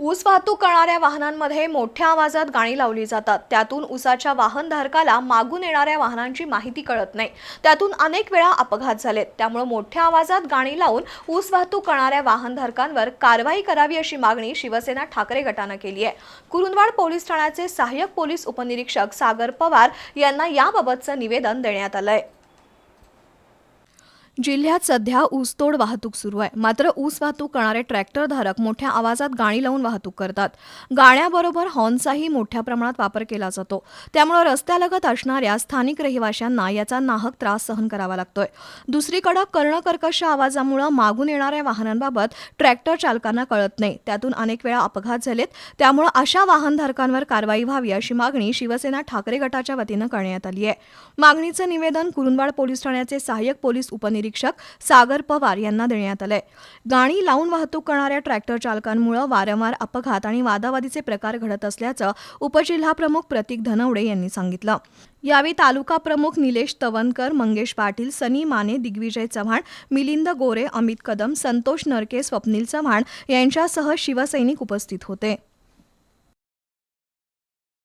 ऊस वाहतूक करणाऱ्या वाहनांमध्ये मोठ्या आवाजात गाणी लावली जातात. त्यातून ऊसाच्या वाहनधारकाला मागून येणाऱ्या वाहनांची माहिती कळत नाही. त्यातून अनेक वेळा अपघात झालेत. त्यामुळे मोठ्या आवाजात गाणी लावून ऊस वाहतूक करणाऱ्या वाहनधारकांवर कारवाई करावी अशी मागणी शिवसेना ठाकरे गटानं केली आहे. कुरुंदवाड पोलीस ठाण्याचे सहाय्यक पोलीस उपनिरीक्षक सागर पवार यांना याबाबतचं निवेदन देण्यात आलं आहे जिल्ह्यात सध्या ऊसतोड वाहतूक सुरू आहे. मात्र ऊस वाहतूक करणारे ट्रॅक्टरधारक मोठ्या आवाजात गाणी लावून वाहतूक करतात. गाण्याबरोबर हॉर्नचाही मोठ्या प्रमाणात वापर केला जातो. त्यामुळे रस्त्यालगत असणाऱ्या स्थानिक रहिवाशांना याचा नाहक त्रास सहन करावा लागतोय. दुसरीकडे कर्णकर्कश आवाजामुळे मागून येणाऱ्या वाहनांबाबत ट्रॅक्टर चालकांना कळत नाही. त्यातून अनेक वेळा अपघात झालेत. त्यामुळे अशा वाहनधारकांवर कारवाई व्हावी अशी मागणी शिवसेना ठाकरे गटाच्या वतीनं करण्यात आली आहे. मागणीचं निवेदन कुरुंदवाड पोलीस ठाण्याचे सहाय्यक पोलीस उपनिरीक्षक सागर पवार यांना देण्यात आलंय. गाणी लावून वाहतूक करणाऱ्या ट्रॅक्टर चालकांमुळे वारंवार अपघात आणि वादावादीचे प्रकार घडत असल्याचं उपजिल्हाप्रमुख प्रतीक धनवडे यांनी सांगितलं. यावेळी तालुका प्रमुख निलेश तवनकर मंगेश पाटील सनी माने दिग्विजय चव्हाण मिलिंद गोरे अमित कदम संतोष नरके स्वप्नील चव्हाण यांच्यासह शिवसैनिक उपस्थित होते.